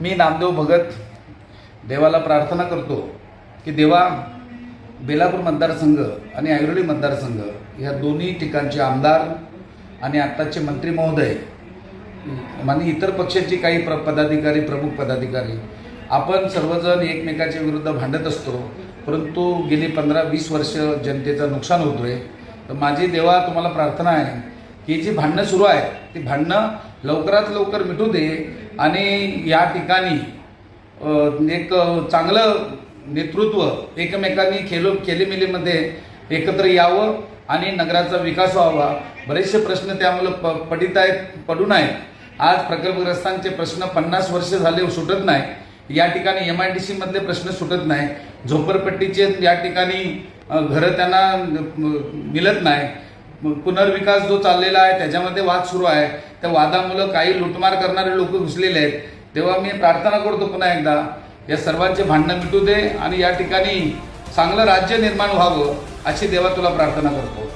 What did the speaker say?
मी नामदेव भगत देवाला प्रार्थना करतो की देवा बेलापूर मतदारसंघ आणि ऐरोली मतदारसंघ ह्या दोन्ही ठिकाणचे आमदार आणि आत्ताचे मंत्री महोदय आणि इतर पक्षाचे काही प्र पदाधिकारी प्रमुख पदाधिकारी आपण सर्वजण एकमेकाच्या विरुद्ध भांडत असतो परंतु गेली पंधरा वीस वर्ष जनतेचं नुकसान होतोय. तर माझी देवा तुम्हाला प्रार्थना आहे ही जी भांडणं सुरू आहेत ती भांडणं लवकरात लवकर मिटू दे आणि या ठिकाणी एक चांगलं नेतृत्व एकमेकांनी खेलो केलीमिलीमध्ये एकत्र यावं आणि नगराचा विकास व्हावा. बरेचसे प्रश्न त्यामुळं प पडित आहेत पडून आहेत आज प्रकल्पग्रस्तांचे प्रश्न पन्नास वर्ष झाले सुटत नाही. या ठिकाणी एम आय डी सीमधले प्रश्न सुटत नाही झोपडपट्टीचे या ठिकाणी घरं त्यांना मिळत नाही पुनर्विकास जो चाललेला आहे त्याच्यामध्ये वाद सुरू आहे. त्या वादामुळं काही लुटमार करणारे लोक घुसलेले आहेत. तेव्हा मी प्रार्थना करतो पुन्हा एकदा या सर्वांचे भांडणं मिटू दे आणि या ठिकाणी चांगलं राज्य निर्माण व्हावं अशी देवा तुला प्रार्थना करतो.